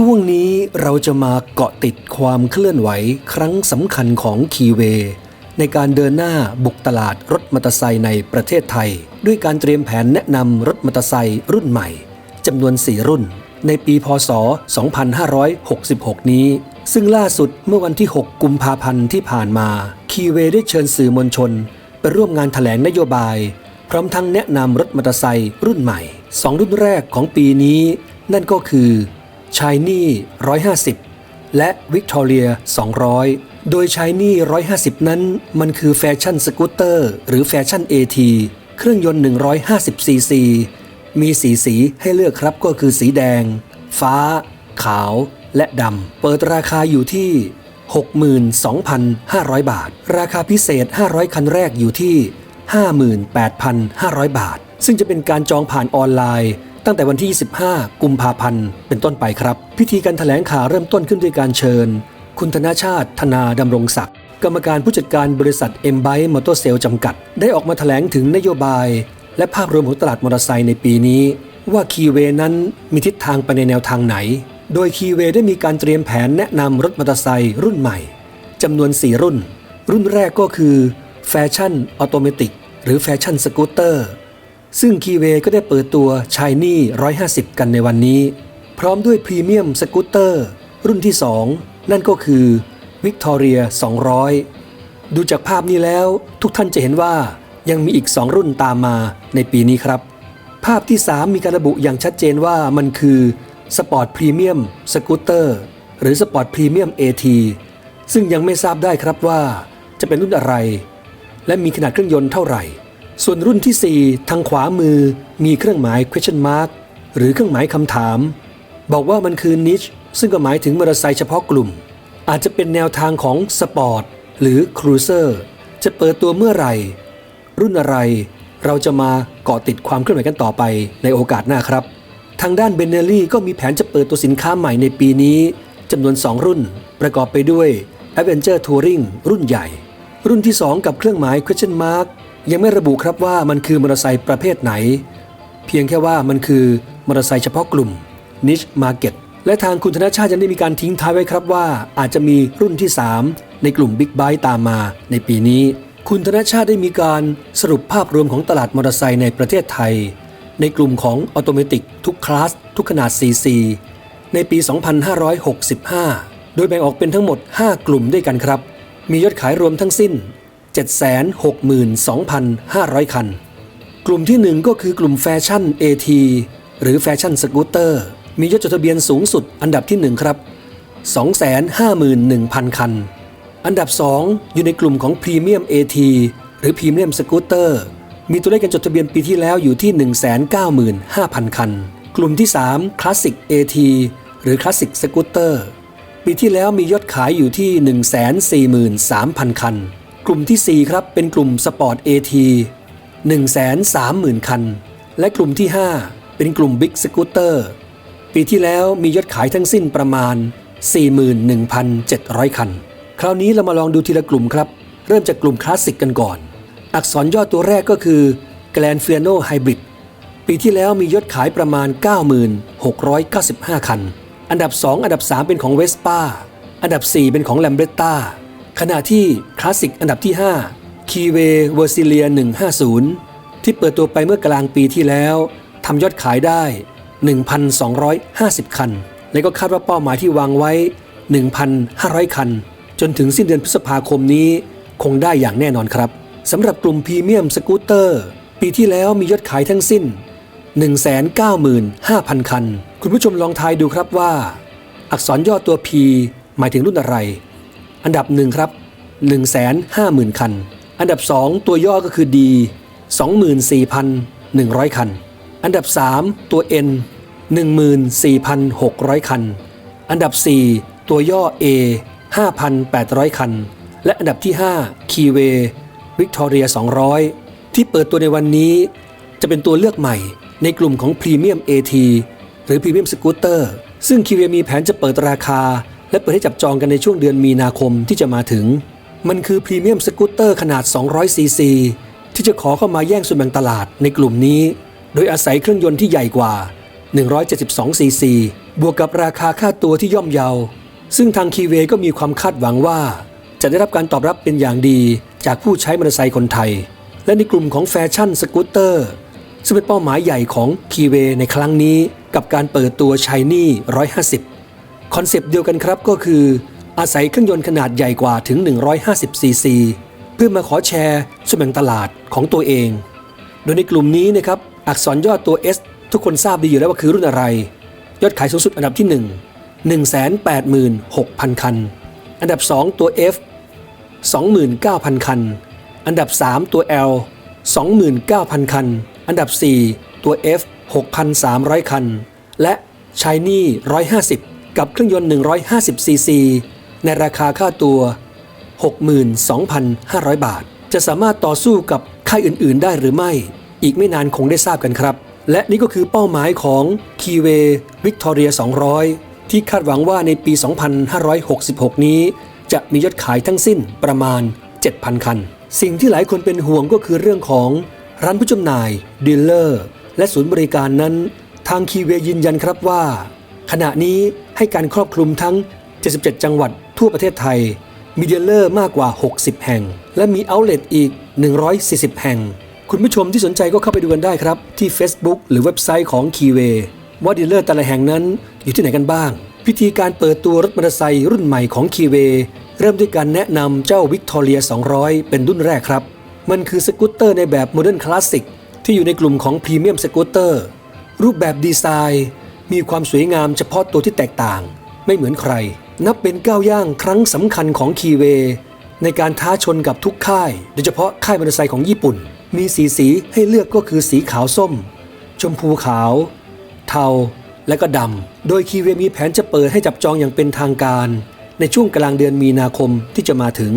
ช่วงนี้เราจะมาเกาะติดความเคลื่อนไหวครั้งสำคัญของคีเว ในการเดินหน้าบุกตลาดรถมอเตอร์ไซค์ในประเทศไทย ด้วยการเตรียมแผนแนะนำรถมอเตอร์ไซค์รุ่นใหม่จำนวน 4 รุ่น ในปีพศ 2566 นี้ ซึ่งล่าสุดเมื่อวันที่ 6 กุมภาพันธ์ที่ผ่านมา คีเวได้เชิญสื่อมวลชน ไปร่วมงานถแถลงนโยบาย พร้อมทั้งแนะนำรถมอเตอร์ไซค์รุ่นใหม่ 2 รุ่นแรกของปีนี้ นั่นก็คือ ชายนี่ 150 และ Victoria 200 โดยชายนี่ 150 นั้นมันคือแฟชั่นสกูตเตอร์ หรือแฟชั่น AT เครื่องยนต์ 150 ซีซี มีสีสีให้เลือกครับก็คือสีแดง ฟ้า ขาว และดำ เปิดราคาอยู่ที่ 62,500 บาท ราคาพิเศษ 500 คันแรกอยู่ที่ 58,500 บาท ซึ่งจะเป็นการจองผ่านออนไลน์ ตั้งแต่วันที่ 25 กุมภาพันธ์ เป็นต้นไปครับ พิธีการถแถลงข่าวเริ่มต้นขึ้นด้วยการเชิญ คุณธนาชาติ ธนาดำรงศักดิ์กรรมการผู้จัดการบริษัทเอ็มไบมอเตอร์เซลจำกัด ได้ออกมาถแถลงถึงนโยบาย และภาพรวมของตลาดมอเตอร์ไซค์ในปีนี้ ว่าคีเวนั้นมีทิศทางไปในแนวทางไหน โดยคีเวได้มีการเตรียมแผนแนะนำรถมอเตอร์ไซค์รุ่นใหม่จำนวน 4 รุ่น รุ่นแรกก็คือแฟชั่นออโตเมติกหรือแฟชั่นสกูตเตอร์ ซึ่งคีเวก็ได้เปิดตัวชายนี่ 150 กันในวันนี้ พร้อมด้วยพรีเมียมสกูตเตอร์ รุ่นที่ 2 นั่นก็คือวิกตอเรีย 200 ดูจากภาพนี้แล้วทุกท่านจะเห็นว่ายังมีอีก 2 รุ่นตามมาในปีนี้ครับ ภาพที่ 3 มีการระบุอย่างชัดเจนว่ามันคือสปอร์ตพรีเมียมสกูตเตอร์หรือสปอร์ตพรีเมียม AT ซึ่งยังไม่ทราบได้ครับว่าจะเป็นรุ่นอะไร และมีขนาดเครื่องยนต์เท่าไหร่ ส่วนรุ่นที่ 4 ทางขวามือมีเครื่องหมาย question mark หรือเครื่องหมายคำถาม บอกว่ามันคือ niche ซึ่งก็หมายถึงมอเตอร์ไซค์เฉพาะกลุ่ม อาจจะเป็นแนวทางของสปอร์ตหรือครูเซอร์จะเปิดตัวเมื่อไหร่ รุ่นอะไรเราจะมาเกาะติดความเคลื่อนไหวกันต่อไปในโอกาสหน้าครับ ทางด้านเบนเนลลี่ก็มีแผนจะเปิดตัวสินค้าใหม่ในปีนี้จำนวน 2 รุ่น ประกอบไปด้วย Adventure Touring รุ่นใหญ่ รุ่นที่ 2 กับเครื่องหมาย question mark ยังไม่ระบุครับว่ามันคือมอเตอร์ไซค์ประเภทไหน เพียงแค่ว่ามันคือมอเตอร์ไซค์เฉพาะกลุ่ม niche market และทางคุณธนชาติยังได้มีการทิ้งท้ายไว้ครับว่า อาจจะมีรุ่นที่ 3 ในกลุ่ม Big b i ตามมาในปีนี้ คุณธนชาติได้มีการสรุปภาพรวมของตลาดมอเตอร์ไซค์ในประเทศไทย ในกลุ่มของออโตเมติกทุกคลาส ทุกขนาด CC ในปี 2565 โดยแบ่งออกเป็นทั้งหมด 5 กลุ่มด้วยกันครับ มียอดขายรวมทั้งสิ้น 762,500 คัน กลุ่มที่ 1 ก็คือกลุ่มแฟชั่น AT หรือแฟชั่นสกูตเตอร์ มียอดจดทะเบียนสูงสุดอันดับที่ 1 ครับ 251,000 คัน อันดับ 2 อยู่ในกลุ่มของพรีเมียม AT หรือพรีเมียมสกูตเตอร์ มีตัวเลขการจดทะเบียนปีที่แล้วอยู่ที่ 195,000 คัน กลุ่มที่3 Classic AT หรือ Classic Scooter ปีที่แล้วมียอดขายอยู่ที่ 143,000 คัน กลุ่มที่ 4 ครับ เป็นกลุ่ม Sport AT 130,000 คัน และกลุ่มที่ 5 เป็นกลุ่ม Big Scooter ปีที่แล้วมียอดขายทั้งสิ้นประมาณ 41,700 คัน คราวนี้เรามาลองดูทีละกลุ่มครับ เริ่มจากกลุ่มคลาสสิกกันก่อน อักษรย่อตัวแรกก็คือ Grand f i a n o Hybrid ปีที่แล้วมียอดขายประมาณ 9695 คัน อันดับ 2 อันดับ 3 เป็นของ Vespa อันดับ 4 เป็นของ Lambretta ขณะที่คลาสสิกอันดับที่5 k e w a v e r s i l i a 150 ที่เปิดตัวไปเมื่อกลางปีที่แล้วทำยอดขายได้ 1,250 คัน และก็คาดว่าเป้าหมายที่วางไว้ 1,500 คัน จนถึงสิ้นเดือนพฤษภาคมนี้คงได้อย่างแน่นอนครับสำหรับกลุ่มพรีเมียมสกูตเตอร์ ปีที่แล้วมียอดขายทั้งสิ้น 195,000 คัน คุณผู้ชมลองทายดูครับว่า อักษรย่อตัว P หมายถึงรุ่นอะไร อันดับหนึ่งครับ150,000 คัน อันดับ 2 ตัวย่อก็คือ D 24,100 คัน อันดับ 3 ตัว N 14,600 คัน อันดับ 4 ตัวย่อ A 5,800 คัน และอันดับที่5 k e w a y Victoria 200 ที่เปิดตัวในวันนี้ จะเป็นตัวเลือกใหม่ในกลุ่มของ Premium AT หรือ Premium Scooter ซึ่ง k e w a y มีแผนจะเปิดราคา และเปิดให้จับจองกันในช่วงเดือนมีนาคมที่จะมาถึง มันคือ Premium Scooter ขนาด 200cc ที่จะขอเข้ามาแย่งส่วนแบ่งตลาดในกลุ่มนี้ โดยอาศัยเครื่องยนต์ที่ใหญ่กว่า 172cc บวกกับราคาค่าตัวที่ย่อมเยา ซึ่งทางคีเวก็มีความคาดหวังว่า จะได้รับการตอบรับเป็นอย่างดีจากผู้ใช้มอเตอร์ไซค์คนไทย และในกลุ่มของแฟชั่นสกูตเตอร์ซึ่งเป็นเป้าหมายใหญ่ของคีเวในครั้งนี้ กับการเปิดตัวชายนี่150 คอนเซปต์เดียวกันครับก็คือ อาศัยเครื่องยนต์ขนาดใหญ่กว่าถึง 150 ซีซีเพื่อมาขอแชร์ส่วนแบ่งตลาดของตัวเอง โดยในกลุ่มนี้นะครับอักษรย่อตัว S ทุกคนทราบดีอยู่แล้วว่าคือรุ่นอะไร ยอดขายสูงสุดอันดับที่ 1 186,000 คัน อันดับ 2 ตัว F 29,000 คัน อันดับ 3 ตัว L 29,000 คัน อันดับ 4 ตัว F 6,300 คัน และ Shiny 150 กับเครื่องยนต์ 150ซีซีในราคาค่าตัว 62,500 บาท จะสามารถต่อสู้กับค่ายอื่น ๆ ได้หรือไม่ อีกไม่นานคงได้ทราบกันครับ และนี่ก็คือเป้าหมายของ k e w a Victoria 200 ที่คาดหวังว่าในปี 2566 นี้ จะมียอดขายทั้งสิ้นประมาณ 7,000 คัน สิ่งที่หลายคนเป็นห่วงก็คือเรื่องของร้านผู้จำหน่ายดีลเลอร์ และศูนย์บริการนั้น ทางคีเวยืนยันครับว่า ขณะนี้ให้การครอบคลุมทั้ง 77 จังหวัดทั่วประเทศไทย มีเดลเลอร์มากกว่า 60 แห่ง และมีเอาท์เล t อีก 140 แห่ง คุณผู้ชมที่สนใจก็เข้าไปดูกันได้ครับ ที่ Facebook หรือเว็บไซต์ของ k e y w a y ว่าดีลเลอร์แต่ละแห่งนั้นอยู่ที่ไหนกันบ้าง พิธีการเปิดตัวรถมอเตอร์ไซค์รุ่นใหม่ของ k e y w a y เริ่มด้วยการแนะนำเจ้า Victoria 200 เป็นรุ่นแรกครับ มันคือสกูตเตอร์ในแบบโมเดิร์นคลาสสิกที่อยู่ในกลุ่มของพรีเมียมสกูตเตอร์รูปแบบดีไซน์ มีความสวยงามเฉพาะตัวที่แตกต่าง ไม่เหมือนใคร นับเป็นก้าวย่างครั้งสำคัญของคีเว ในการท้าชนกับทุกค่าย โดยเฉพาะค่ายมอเตอร์ไซค์ของญี่ปุ่น มีสีสีให้เลือกก็คือสีขาวส้ม ชมพูขาว เทา และก็ดำ โดยคีเวมีแผนจะเปิดให้จับจองอย่างเป็นทางการ ในช่วงกลางเดือนมีนาคมที่จะมาถึง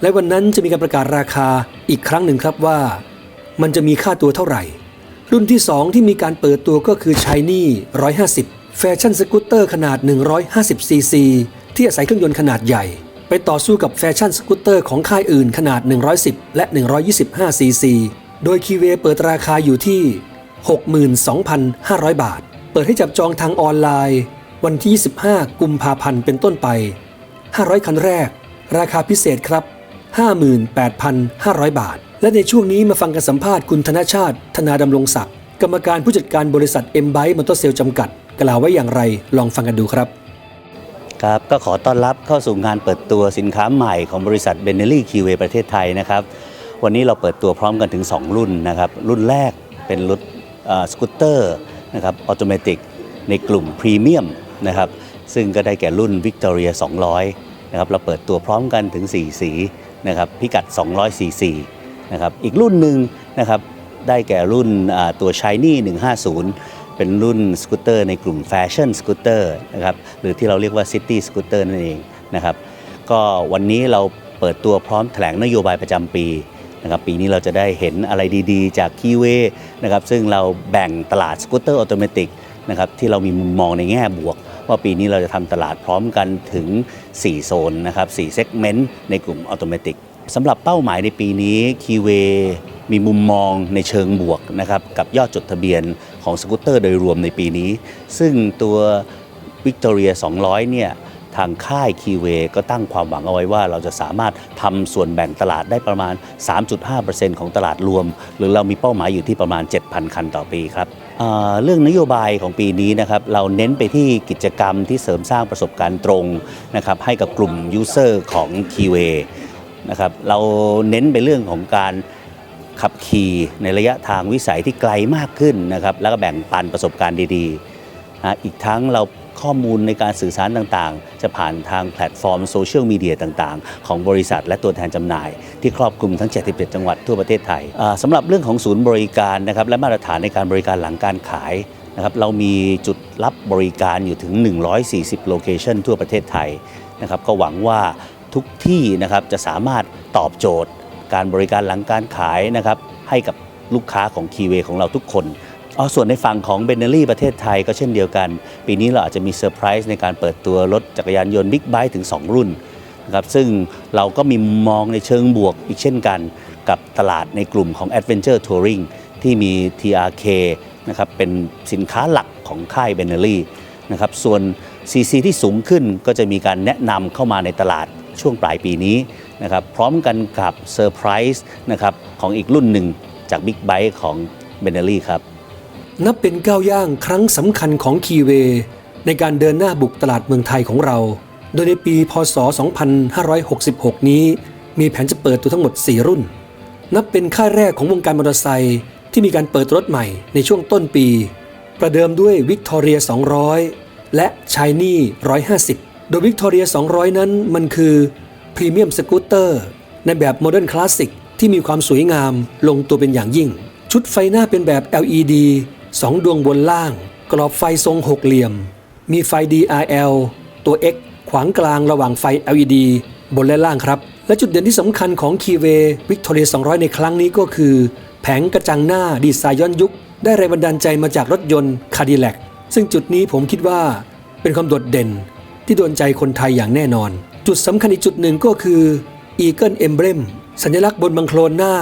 และวันนั้นจะมีการประกาศราคาอีกครั้งหนึ่งครับว่า มันจะมีค่าตัวเท่าไหร่ รุ่นที่ 2 ที่มีการเปิดตัวก็คือ Shiny 150 แฟชั่นสกูตเตอร์ขนาด 150 ซีซีที่อาศัยเครื่องยนต์ขนาดใหญ่ ไปต่อสู้กับแฟชั่นสกูตเตอร์ของค่ายอื่นขนาด 110 และ 125 ซีซี โดยคีเวเปิดราคาอยู่ที่ 62,500 บาท เปิดให้จับจองทางออนไลน์ วันที่ 25 กุมภาพันธ์เป็นต้นไป 500 คันแรก ราคาพิเศษครับ 58,500 บาท และในช่วงนี้มาฟังการสัมภาษณ์คุณธนชาติ ธนาดำรงศักดิ์กรรมการผู้จัดการบริษัทเอ็มไบมอเตอร์เซลจำกัด กล่าวไว้อย่างไรลองฟังกันดูครับ ครับก็ขอต้อนรับเข้าสู่งานเปิดตัวสินค้าใหม่ของบริษัทเบนเนลี่คีเวประเทศไทยนะครับวันนี้เราเปิดตัวพร้อมกันถึง 2 รุ่นนะครับรุ่นแรกเป็นรถสกูตเตอร์นะครับออโตเมติกในกลุ่มพรีเมียมนะครับซึ่งก็ได้แก่รุ่น Victoria 200นะครับเราเปิดตัวพร้อมกันถึง 4 สี นะครับพิกัด 200ซีซีนะครับอีกรุ่นหนึ่งนะครับได้แก่รุ่นตัว Shiny 150 เป็นรุ่นสกูตเตอร์ในกลุ่มแฟชั่นสกูตเตอร์นะครับหรือที่เราเรียกว่าซิตี้สกูตเตอร์นั่นเองนะครับก็วันนี้เราเปิดตัวพร้อมแถลงนโยบายประจำปีนะครับปีนี้เราจะได้เห็นอะไรดีๆ จากคีเวนะครับซึ่งเราแบ่งตลาดสกูตเตอร์ออโตเมติกนะครับที่เรามีมุมมองในแง่บวก ว่าปีนี้เราจะทำตลาดพร้อมกันถึง 4 โซนนะครับ4เซกเมนต์ในกลุ่มออโตเมติกสำหรับเป้าหมายในปีนี้คีเวมีมุมมองในเชิงบวกนะครับกับยอดจดทะเบียนของสกูตเตอร์โดยรวมในปีนี้ ซึ่งตัว Victoria 200 เนี่ยทางค่ายคีเวก็ตั้งความหวังเอาไว้ว่าเราจะสามารถทำส่วนแบ่งตลาดได้ประมาณ 3.5%ของตลาดรวม หรือเรามีเป้าหมายอยู่ที่ประมาณ 7,000 คันต่อปีครับ เรื่องนโยบายของปีนี้นะครับเราเน้นไปที่กิจกรรมที่เสริมสร้างประสบการณ์ตรงนะครับให้กับกลุ่มยูเซอร์ของคีเวนะครับเราเน้นไปเรื่องของการขับขี่ในระยะทางวิสัยที่ไกลมากขึ้นนะครับแล้วก็แบ่งปันประสบการณ์ดีๆนะอีกทั้งเรา ข้อมูลในการสื่อสารต่างๆ จะผ่านทางแพลตฟอร์มโซเชียลมีเดียต่างๆ ของบริษัทและตัวแทนจำหน่าย ที่ครอบคลุมทั้ง 77 จังหวัดทั่วประเทศไทยอ่าสำหรับเรื่องของศูนย์บริการนะครับและมาตรฐานในการบริการหลังการขายนะครับเรามีจุดรับบริการอยู่ถึง 140 โลเคชันทั่วประเทศไทยนะครับก็หวังว่าทุกที่นะครับจะสามารถตอบโจทย์ การบริการหลังการขายนะครับให้กับลูกค้าของคีเวของเราทุกคน เอาส่วนในฝั่งของเบนเนอรี่ประเทศไทยก็เช่นเดียวกัน ปีนี้เราอาจจะมีเซอร์ไพรส์ในการเปิดตัวรถจักรยานยนต์บิ๊กไบค์ถึง 2 รุ่นนะครับซึ่งเราก็มีมองในเชิงบวกอีกเช่นกัน กับตลาดในกลุ่มของ Adventure Touring ที่มี TRK นะครับเป็นสินค้าหลักของค่ายเบนเนอรี่นะครับส่วน CC ที่สูงขึ้นก็จะมีการแนะนำเข้ามาในตลาดช่วงปลายปีนี้นะครับพร้อมกันกับเซอร์ไพรส์นะครับของอีกรุ่นหนึ่งจาก Big b i t e ของ b e n e l l y ครับ นับเป็นก้าวย่างครั้งสำคัญของคีเว ในการเดินหน้าบุกตลาดเมืองไทยของเรา โดยในปีพศ 2566 นี้ มีแผนจะเปิดตัวทั้งหมด 4 รุ่น นับเป็นค่ายแรกของวงการมอเตอร์ไซค์ที่มีการเปิดรถใหม่ในช่วงต้นปี ประเดิมด้วยวิกตอเรีย 200 และชายนี่ 150 โดยวิกตอเรีย 200 นั้นมันคือพรีเมียมสกูตเตอร์ในแบบโมเดิร์นคลาสสิกที่มีความสวยงามลงตัวเป็นอย่างยิ่ง ชุดไฟหน้าเป็นแบบ LED 2ดวงบนล่าง กรอบไฟทรงหกเหลี่ยม มีไฟ DRL ตัว X ขวางกลางระหว่างไฟ LED บนและล่างครับ และจุดเด่นที่สำคัญของ k ีเว Victoria 200 ในครั้งนี้ก็คือ แผงกระจังหน้าดีไซน์ย้อนยุค ได้แรงบันดาลใจมาจากรถยนต์ Cadillac ซึ่งจุดนี้ผมคิดว่าเป็นความโดดเด่น ที่โดนใจคนไทยอย่างแน่นอน จุดสำคัญอีกจุดหนึ่งก็คือ Eagle Emblem สัญลักษณ์บนบังโคลนหน้า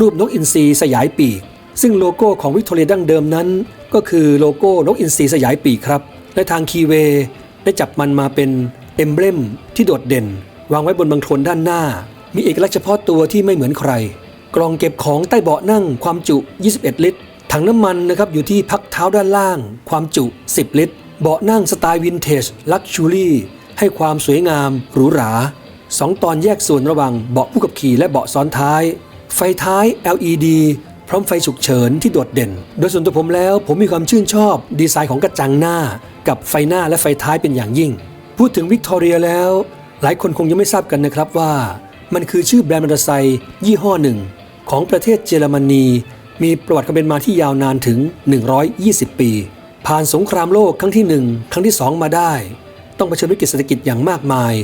รูปนกอินทรีสยายปีก ซึ่งโลโก้ของวิกตอเรียดั้งเดิมนั้น ก็คือโลโก้นกอินทรีสยายปีกครับ และทางคีเวได้จับมันมาเป็นเอมเบลมที่โดดเด่น วางไว้บนบังโคลนด้านหน้า มีเอกลักษณ์เฉพาะตัวที่ไม่เหมือนใคร กล่องเก็บของใต้เบาะนั่งความจุ 21 ลิตร ถังน้ำมันนะครับอยู่ที่พักเท้าด้านล่าง ความจุ 10 ลิตร เบาะนั่งสไตล์วินเทจลักชูรี่ให้ความสวยงามหรูหราสองตอนแยกส่วนระหว่างเบาะผู้ขับขี่และเบาะซ้อนท้าย ไฟท้าย LED ร้อมไฟฉุกเฉินที่โดดเด่น โดยส่วนตัวผมแล้ว ผมมีความชื่นชอบ ดีไซน์ของกระจังหน้า กับไฟหน้าและไฟท้ายเป็นอย่างยิ่ง พูดถึงวิกตอเรียแล้ว หลายคนคงยังไม่ทราบกันนะครับว่า มันคือชื่อแบรนด์มอเตอร์ไซค์ยี่ห้อหนึ่ง ของประเทศเยอรมนีมีประวัติความเป็นมาที่ยาวนานถึง 120 ปี ผ่านสงครามโลกครั้งที่ 1 ครั้งที่ 2 มาได้ ต้องเผชิญวิกฤตเศรษฐกิจอย่างมากมาย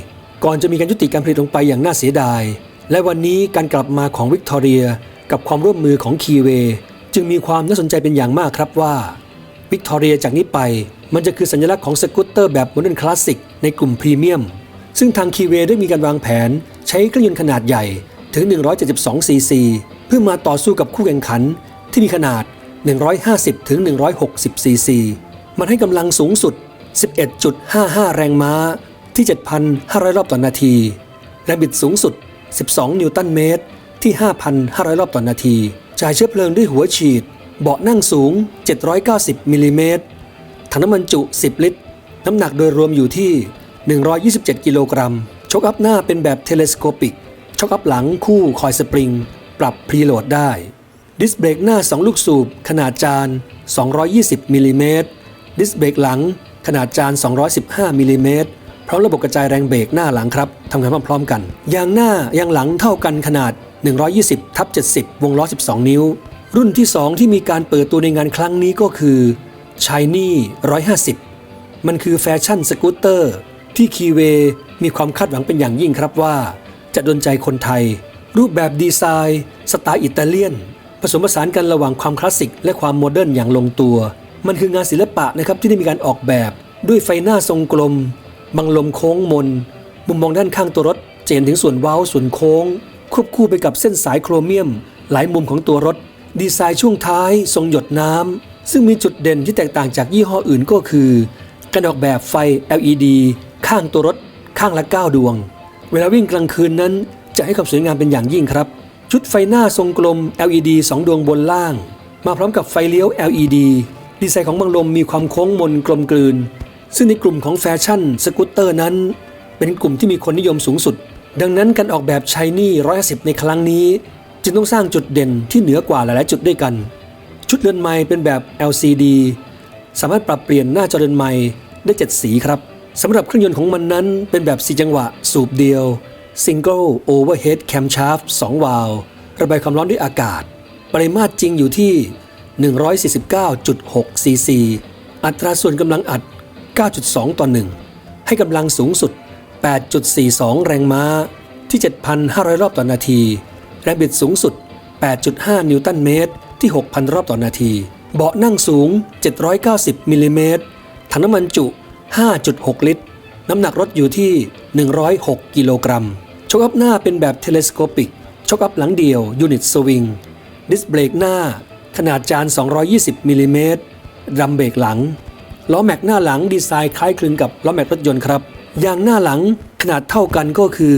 ก่อนจะมีการยุติการผลิตลงไปอย่างน่าเสียดาย และวันนี้การกลับมาของวิกตอเรีย กับความร่วมมือของคีเว จึงมีความน่าสนใจเป็นอย่างมากครับว่าวิกตอเรียจากนี้ไป มันจะคือสัญลักษณ์ของสกูตเตอร์แบบโมเดิร์นคลาสสิกในกลุ่มพรีเมียม ซึ่งทางคีเวได้มีการวางแผน ใช้เครื่องยนต์ขนาดใหญ่ถึง 172 ซีซี เพื่อมาต่อสู้กับคู่แข่งขัน ที่มีขนาด 150 ถึง 160 ซีซี มันให้กำลังสูงสุด 11.55 แรงม้าที่ 7,500 รอบต่อนาทีแรงบิดสูงสุด 12 นิวตันเมตร ที่ 5,500 รอบต่อนาที จ่ายเชื้อเพลิงด้วยหัวฉีด เบาะนั่งสูง 790มิลลิเมตรถังน้ำมันจุ 10 ลิตร น้ำหนักโดยรวมอยู่ที่ 127 กิโลกรัม ช็อคอัพหน้าเป็นแบบเทเลสโคปิก ช็อคอัพหลังคู่คอยสปริง ปรับพรีโหลดได้ ดิสเบรกหน้า 2 ลูกสูบ ขนาดจาน 220มิลลิเมตร ดิสเบรกหลัง ขนาดจาน 215มิลลิเมตรพร้อมระบบกระจายแรงเบรกหน้าหลังครับทำงานพร้อมๆกัน ยางหน้ายางหลังเท่ากันขนาด 120ทับ70 วงล้อ 12 นิ้ว รุ่นที่ 2 ที่มีการเปิดตัวในงานครั้งนี้ก็คือ Shiny 150 มันคือแฟชั่นสกูตเตอร์ ที่คีเวมีความคาดหวังเป็นอย่างยิ่งครับว่า จะดนใจคนไทย รูปแบบดีไซน์ สไตล์อิตาเลียน ผสมผสานกันระหว่างความคลาสสิก และความโมเดิร์นอย่างลงตัว มันคืองานศิลปะนะครับที่ได้มีการออกแบบด้วยไฟหน้าทรงกลม บังลมโค้งมน มุมมองด้านข้างตัวรถจะเห็นถึงส่วนเว้าส่วนโค้ง ควบคู่ไปกับเส้นสายโครเมียม หลายมุมของตัวรถ ดีไซน์ช่วงท้ายทรงหยดน้ำ ซึ่งมีจุดเด่นที่แตกต่างจากยี่ห้ออื่นก็คือ การออกแบบไฟ LED ข้างตัวรถ ข้างละ 9 ดวง เวลาวิ่งกลางคืนนั้น จะให้ความสวยงามเป็นอย่างยิ่งครับ ชุดไฟหน้าทรงกลม LED 2 ดวงบนล่าง มาพร้อมกับไฟเลี้ยว LED ดีไซน์ของบังลมมีความโค้งมนกลมกลืน ซึ่งในกลุ่มของแฟชั่นสกูตเตอร์นั้น เป็นกลุ่มที่มีคนนิยมสูงสุด ดังนั้นการออกแบบชายนี่150ในครั้งนี้ จึงต้องสร้างจุดเด่นที่เหนือกว่าหลายๆจุดด้วยกัน ชุดเรือนไม้เป็นแบบ LCD สามารถปรับเปลี่ยนหน้าจอเรือนไม้ได้ 7 สีครับสำหรับเครื่องยนต์ของมันนั้นเป็นแบบ 4 จังหวะ สูบเดียว Single Overhead Camshaft 2 วาล์วระบายความร้อนด้วยอากาศ ปริมาตรจริงอยู่ที่ 149.6 ซีซี อัตราส่วนกำลังอัด 9.2 ต่อ 1 ให้กำลังสูงสุด 8.42 แรงม้าที่ 7,500 รอบต่อนาที แรงบิดสูงสุด 8.5 นิวตันเมตรที่ 6,000 รอบต่อนาที เบาะนั่งสูง 790มิลลิเมตรถังน้ำมันจุ 5.6 ลิตร น้ำหนักรถอยู่ที่ 106 กิโลกรัมช็อคอัพหน้าเป็นแบบเทเลสโคปิกช็อคอัพหลังเดียวยูนิตสวิงดิสเบรกหน้า ขนาดจาน 220มิลลิเมตรดัมเบรกหลัง ล้อแม็กหน้าหลังดีไซน์คล้ายคลึงกับล้อแม็กรถยนต์ครับ ยางหน้าหลังขนาดเท่ากันก็คือ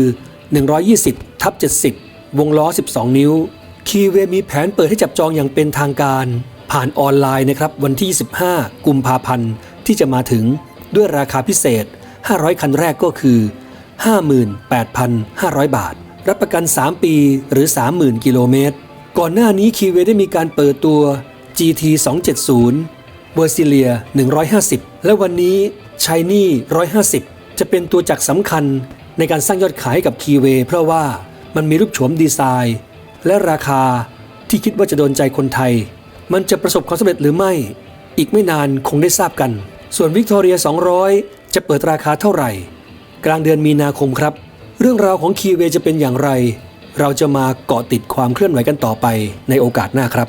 120ทับ70 วงล้อ 12 นิ้ว คีเวมีแผนเปิดให้จับจองอย่างเป็นทางการ ผ่านออนไลน์นะครับ วันที่ 15 กุมภาพันธ์ที่จะมาถึงด้วยราคาพิเศษ 500 คันแรกก็คือ 58,500 บาท รับประกัน 3 ปีหรือ 30,000 กิโลเมตร ก่อนหน้านี้คีเวได้มีการเปิดตัว GT 270เวอร์ซิเลีย 150 และวันนี้ชายนี่ 150 จะเป็นตัวจักรสำคัญในการสร้างยอดขายให้กับคีเวเพราะว่ามันมีรูปโฉมดีไซน์ และราคาที่คิดว่าจะโดนใจคนไทย มันจะประสบความสำเร็จหรือไม่ อีกไม่นานคงได้ทราบกัน ส่วนวิกตอเรีย 200 จะเปิดราคาเท่าไหร่ กลางเดือนมีนาคมครับ เรื่องราวของคีเวจะเป็นอย่างไร เราจะมาเกาะติดความเคลื่อนไหวกันต่อไปในโอกาสหน้าครับ